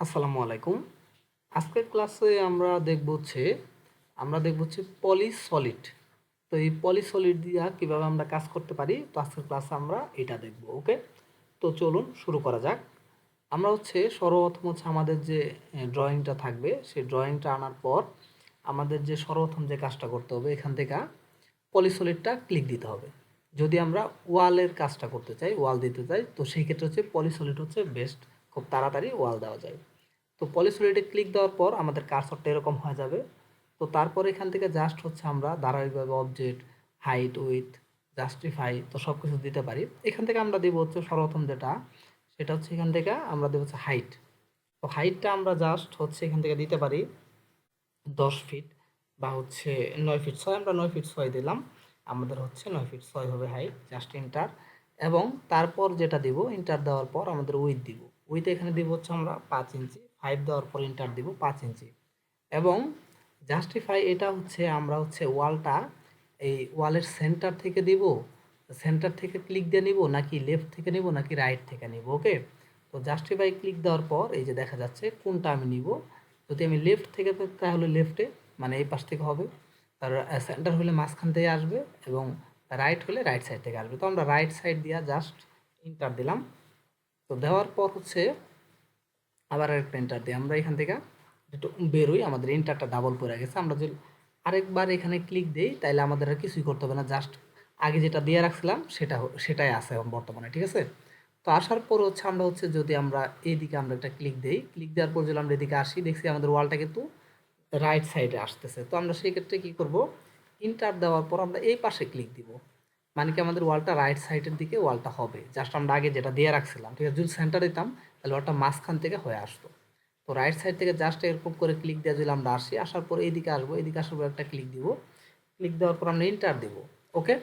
আসসালামু আলাইকুম। আজকের ক্লাসে আমরা দেখব হচ্ছে, আমরা দেখব হচ্ছে পলিসলিড তো এই পলিসলিড দিয়া কীভাবে আমরা কাজ করতে পারি, তো আজকের ক্লাসে আমরা এটা দেখব, ওকে? তো চলুন শুরু করা যাক। আমরা হচ্ছে সর্বপ্রথম হচ্ছে আমাদের যে ড্রয়িংটা থাকবে, সেই ড্রয়িংটা আনার পর আমাদের যে সর্বপ্রথম যে কাজটা করতে হবে, এখান থেকে পলিসলিডটা ক্লিক দিতে হবে। যদি আমরা ওয়ালের কাজটা করতে চাই ওয়াল দিতে চাই, তো সেই ক্ষেত্রে হচ্ছে পলিসলিড হচ্ছে বেস্ট খুব তাড়াতাড়ি ওয়াল দেওয়া যায়। তো পলিসলিডে ক্লিক দেওয়ার পর আমাদের কার্সরটা এরকম হয়ে যাবে। তো তারপর এখান থেকে জাস্ট হচ্ছে আমরা ধারাবাহিকভাবে অবজেক্ট হাইট উইথ জাস্টিফাই তো সব কিছু দিতে পারি। এখান থেকে আমরা দেবো হচ্ছে সর্বপ্রথম যেটা, সেটা হচ্ছে এখান থেকে আমরা দেবো হচ্ছে হাইট তো হাইটটা আমরা জাস্ট হচ্ছে এখান থেকে দিতে পারি দশ ফিট বা হচ্ছে নয় ফিট ছয় আমরা নয় ফিট ছয় দিলাম। আমাদের হচ্ছে নয় ফিট ছয় হবে হাইট জাস্ট ইন্টার এবং তারপর যেটা দিব ইন্টার দেওয়ার পর আমাদের উইথ দিব। উইথ এখানে দিব হচ্ছে আমরা পাঁচ ইঞ্চি ফাইভ দেওয়ার পর ইন্টার দিব পাঁচ ইঞ্চি। এবং জাস্টিফাই এটা হচ্ছে আমরা হচ্ছে ওয়ালটা এই ওয়ালের সেন্টার থেকে দিব সেন্টার থেকে ক্লিক দিয়ে নিব নাকি লেফট থেকে নিব নাকি রাইট থেকে নিব ওকে তো জাস্টিফাই ক্লিক দেওয়ার পর এই যে দেখা যাচ্ছে কোনটা আমি নিব? যদি আমি লেফট থেকে তাহলে লেফটে মানে এই পাশ থেকে হবে। তার সেন্টার হলে মাঝখান থেকে আসবে এবং রাইট হলে রাইট সাইড থেকে আসবে। তো আমরা রাইট সাইড দিয়ে জাস্ট ইন্টার দিলাম। তো দেওয়ার পর হচ্ছে আবার আরেকটা এন্টার দিই। আমরা এখান থেকে একটু বেরোই, আমাদের এন্টারটা ডাবল পড়ে গেছে। আমরা যদি আরেকবার এখানে ক্লিক দিই তাহলে আমাদের আর কিছুই করতে হবে না। জাস্ট আগে যেটা দিয়ে রাখছিলাম, সেটা সেটাই আছে এখন বর্তমানে, ঠিক আছে? তো আসার পর হচ্ছে আমরা হচ্ছে যদি আমরা এইদিকে আমরা একটা ক্লিক দিই ক্লিক দেওয়ার পর যদি আমরা এদিকে আসি, দেখছি আমাদের ওয়ালটা কিন্তু রাইট সাইডে আসতেছে। তো আমরা সেই ক্ষেত্রে কী করব? ইন্টার দেওয়ার পর আমরা এই পাশে ক্লিক দিব। মানে কি আমাদের ওয়ালটা রাইট সাইডের দিকে ওয়ালটা হবে। জাস্ট আমরা আগে যেটা দিয়ে রাখছিলাম, ঠিক আছে? যদি সেন্টার দিতাম, তাহলে ওয়ালটা মাঝখান থেকে হয়ে আসতো। তো রাইট সাইড থেকে জাস্ট এরকম করে ক্লিক দিয়ে যদি আমরা আসি, আসার পর এইদিকে আসব এইদিকে আসার পর একটা ক্লিক দিব। ক্লিক দেওয়ার পর আমরা ইন্টার দিব ওকে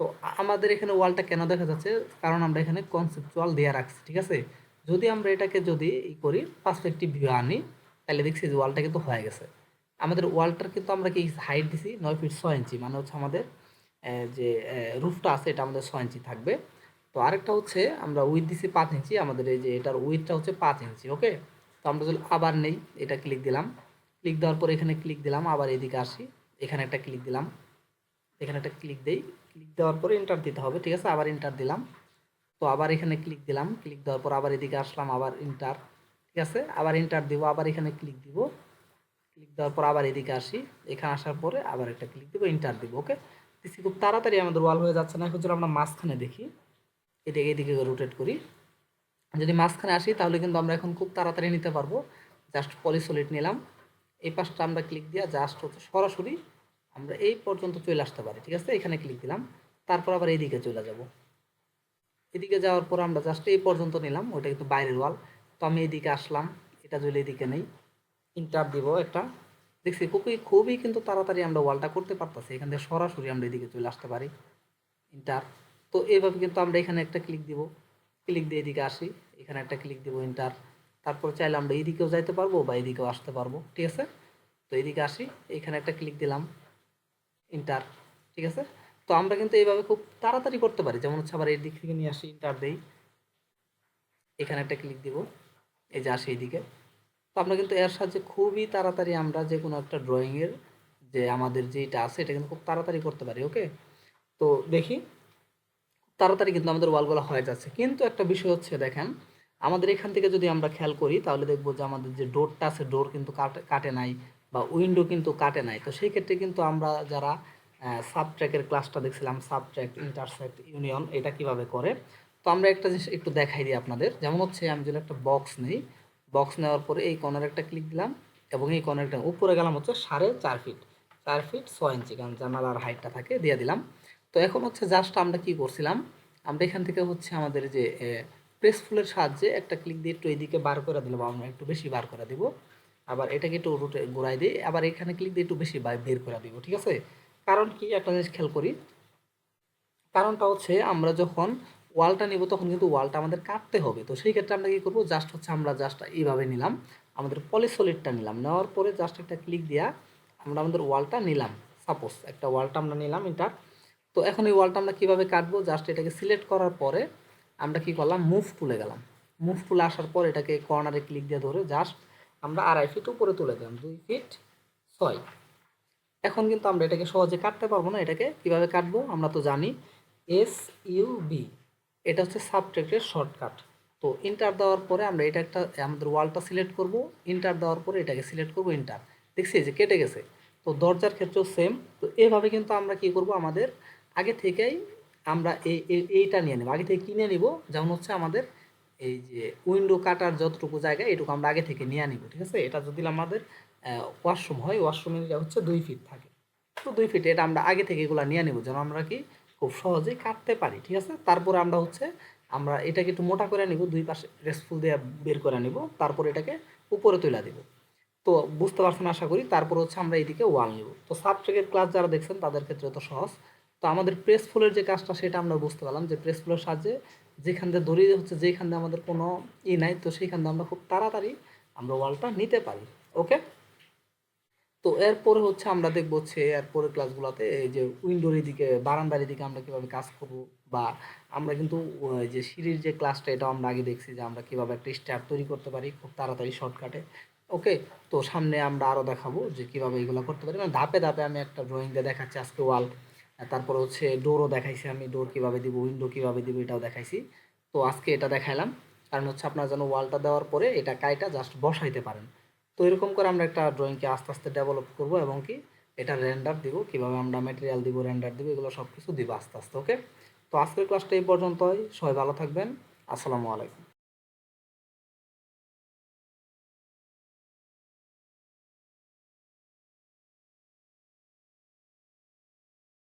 তো আমাদের এখানে ওয়ালটা কেন দেখা যাচ্ছে? কারণ আমরা এখানে কনসেপচুয়াল দেওয়া রাখছি, ঠিক আছে? যদি আমরা এটাকে যদি ই করি পার্সপেক্টিভ ভিউ আনি, তাহলে দেখছি যে ওয়ালটা কিন্তু হয়ে গেছে। আমাদের ওয়ালটার কিন্তু আমরা কি হাইট দিছি? নয় ফিট ছয় ইঞ্চি মানে হচ্ছে আমাদের যে রুফটা আছে, এটা আমাদের ছয় ইঞ্চি থাকবে। তো আরেকটা হচ্ছে, আমরা উইথ দিছি পাঁচ ইঞ্চি, আমাদের এই যে, এটার উইথটা হচ্ছে পাঁচ ইঞ্চি ওকে তো আমরা যদি আবার নেই, এটা ক্লিক দিলাম। ক্লিক দেওয়ার পর এখানে ক্লিক দিলাম, আবার এদিকে আসি। এখানে একটা ক্লিক দিলাম। এখানে একটা ক্লিক দেই। ক্লিক দেওয়ার পরে এন্টার দিতে হবে, ঠিক আছে? আবার এন্টার দিলাম। তো আবার এখানে ক্লিক দিলাম। ক্লিক দেওয়ার পর আবার এদিকে আসলাম, আবার এন্টার ঠিক আছে? আবার এন্টার দিব, আবার এখানে ক্লিক দিব। ক্লিক দেওয়ার পর আবার এদিকে আসি। এখানে আসার পরে আবার একটা ক্লিক দিব এন্টার দিব ওকে দিচ্ছি খুব তাড়াতাড়ি আমাদের ওয়াল হয়ে যাচ্ছে না। এখন আমরা মাঝখানে দেখি। এদিকে এদিকে রোটেট করি। যদি মাঝখানে আসি, তাহলে কিন্তু আমরা এখন খুব তাড়াতাড়ি নিতে পারব। জাস্ট পলিসলিড নিলাম। এই পাশটা আমরা ক্লিক দিয়ে জাস্ট হচ্ছে সরাসরি আমরা এই পর্যন্ত চলে আসতে পারি, ঠিক আছে? এখানে ক্লিক দিলাম। তারপর আবার এইদিকে চলে যাব। এদিকে যাওয়ার পর আমরা জাস্ট এই পর্যন্ত নিলাম। ওটা কিন্তু বাইরের ওয়াল। তো আমি এদিকে আসলাম। এটা যদি এদিকে নেই ইন্টার দিব একটা। দেখছি খুবই খুবই কিন্তু তাড়াতাড়ি আমরা ওয়ালটা করতে পারতেছি। এখান থেকে সরাসরি আমরা এদিকে চলে আসতে পারি। ইন্টার তো এইভাবে কিন্তু আমরা এখানে একটা ক্লিক দিব। ক্লিক দিয়ে এদিকে আসি। এখানে একটা ক্লিক দিব ইন্টার তারপর চাইলে আমরা এইদিকেও যাইতে পারব বা এদিকেও আসতে পারব। ঠিক আছে? তো এদিকে আসি। এখানে একটা ক্লিক দিলাম ইন্টার ঠিক আছে? তো আমরা কিন্তু এইভাবে খুব তাড়াতাড়ি করতে পারি। যেমন হচ্ছে আবার এই দিক থেকে নিয়ে আসি ইন্টার দেই। এখানে একটা ক্লিক দিব। এই যে আসি এইদিকে তো আমরা কিন্তু এর সাহায্যে খুবই তাড়াতাড়ি আমরা যে কোনো একটা ড্রয়িংয়ের যে আমাদের যেটা আছে, এটা কিন্তু খুব তাড়াতাড়ি করতে পারি ওকে তো দেখি তাড়াতাড়ি কিন্তু আমাদের ওয়ালগুলো হয়ে যাচ্ছে। কিন্তু একটা বিষয় হচ্ছে, দেখেন, আমাদের এখান থেকে যদি আমরা খেয়াল করি, তাহলে দেখব যে আমাদের যে ডোরটা আছে, ডোর কিন্তু কাটে কাটে নাই বা উইন্ডো কিন্তু কাটে নাই। তো সেই ক্ষেত্রে কিন্তু আমরা যারা সাবট্র্যাকের ক্লাসটা দেখছিলাম সাবট্র্যাক্ট ইন্টারসেক্ট ইউনিয়ন এটা কীভাবে করে? তো আমরা একটা জিনিস একটু দেখাই দিই আপনাদের। যেমন হচ্ছে, আমি যদি একটা বক্স নিই বক্স নেওয়ার পরে এই কর্নার একটা ক্লিক দিলাম এবং এই কর্নারটা উপরে গেলাম হচ্ছে সাড়ে চার ফিট চার ফিট ছয় ইঞ্চি কারণ জানালার হাইটটা থাকে, দিয়ে দিলাম। তো এখন হচ্ছে জাস্ট আমরা কি করছিলাম, আমরা এখান থেকে হচ্ছে আমাদের যে প্রেস ফুলের সাহায্যে একটা ক্লিক দিয়ে একটু এইদিকে বার করে দিলাম, আমরা একটু বেশি বার করে দিব। আবার এটাকে একটু রুটে ঘুরাই দিই, আবার এখানে ক্লিক দিয়ে একটু বেশি বের করে দিব, ঠিক আছে? কারণ কি, একটা জিনিস খেয়াল করি। কারণটা হচ্ছে আমরা যখন ওয়ালটা নিব, তখন কিন্তু ওয়ালটা আমাদের কাটতে হবে। তো সেই ক্ষেত্রে আমরা কি করব? জাস্ট হচ্ছে আমরা জাস্ট এইভাবে নিলাম। আমাদের পলিসলিডটা নিলাম। নেওয়ার পরে জাস্ট একটা ক্লিক দিয়া আমরা আমাদের ওয়ালটা নিলাম। সাপোজ একটা ওয়ালটা আমরা নিলাম এটা। তো এখন এই ওয়ালটা আমরা কীভাবে কাটবো? জাস্ট এটাকে সিলেক্ট করার পরে আমরা কি করলাম? মুভ তুলে গেলাম। মুভ তুলে আসার পর এটাকে কর্নারে ক্লিক দিয়ে ধরে জাস্ট আমরা আড়াই ফিট উপরে তুলে দিলাম। দুই ফিট ছয়। এখন কিন্তু আমরা এটাকে সহজে কাটতে পারব না। এটাকে কীভাবে কাটবো? আমরা তো জানি এস ইউ বি এটা হচ্ছে সাবট্রেক্টের শর্টকাট তো ইন্টার দেওয়ার পরে আমরা এটা একটা, আমাদের ওয়ালটা সিলেক্ট করব ইন্টার দেওয়ার পরে এটাকে সিলেক্ট করব ইন্টার দেখছি যে কেটে গেছে। তো দরজার ক্ষেত্রেও সেম তো এভাবে কিন্তু আমরা কি করব? আমাদের আগে থেকেই আমরা এই, এই- এইটা নিয়ে নেব। আগে থেকে কিনে নিব? যেমন হচ্ছে আমাদের এই যে উইন্ডো কাটার যতটুকু জায়গা, এটুকু আমরা আগে থেকে নিয়ে নিব, ঠিক আছে? এটা যদি আমাদের ওয়াশরুম হয় ওয়াশরুমের হচ্ছে দুই ফিট থাকে। তো দুই ফিট এটা আমরা আগে থেকে এগুলো নিয়ে নেব। যেন আমরা কি খুব সহজেই কাটতে পারি, ঠিক আছে? তারপরে আমরা হচ্ছে, আমরা এটাকে একটু মোটা করে নিব, দুই পাশে রেসফুল দিয়ে বের করে নিব, তারপর এটাকে উপরে তুলে দিব। তো বুঝতে পারছেন আশা করি, তারপর হচ্ছে আমরা এইদিকে ওয়াল নিব। তো সাবট্রেকের ক্লাস যারা দেখছেন, তাদের ক্ষেত্রে তো সহজ। তো আমাদের প্রেস ফুলের যে কাজটা, সেটা আমরা বুঝতে পারলাম যে প্রেস ফুলের সাহায্যে যেখান দিয়ে দড়ি হচ্ছে যেখান দিয়ে আমাদের কোনো ই নাই, তো সেইখান দিয়ে আমরা খুব তাড়াতাড়ি আমরা ওয়ালটা নিতে পারি, ওকে? তো এরপরে হচ্ছে আমরা দেখব হচ্ছে এরপরে ক্লাসগুলোতে এই যে উইন্ডোর এদিকে, বারান্দার দিকে আমরা কীভাবে কাজ করব বা আমরা কিন্তু যে সিঁড়ির যে ক্লাসটা এটা আমরা আগে দেখছি যে আমরা কীভাবে একটা স্ট্যাপ তৈরি করতে পারি খুব তাড়াতাড়ি শর্টকাটে। ওকে, তো সামনে আমরা আরও দেখাবো যে কীভাবে এগুলো করতে পারি। মানে ধাপে ধাপে আমি একটা ড্রয়িং দিয়ে দেখাচ্ছি আজকে ওয়াল। তারপরে হচ্ছে ডোরও দেখাইছি আমি ডোর কীভাবে দিব উইন্ডো কীভাবে দিব, এটাও দেখাইছি। তো আজকে এটা দেখাইলাম। কারণ হচ্ছে আপনার যেন ওয়ালটা দেওয়ার পরে এটা কাইটা জাস্ট বসাইতে পারেন। তো এরকম করে আমরা একটা ড্রয়িংকে আস্তে আস্তে ডেভেলপ করব এবং কি এটা রেন্ডার দিব, কীভাবে আমরা ম্যাটেরিয়াল দিব রেন্ডার দিব, এগুলো সব কিছু দিব আস্তে আস্তে ওকে তো আজকের ক্লাসটা এই পর্যন্তই, সবাই ভালো থাকবেন, আসসালামু আলাইকুম।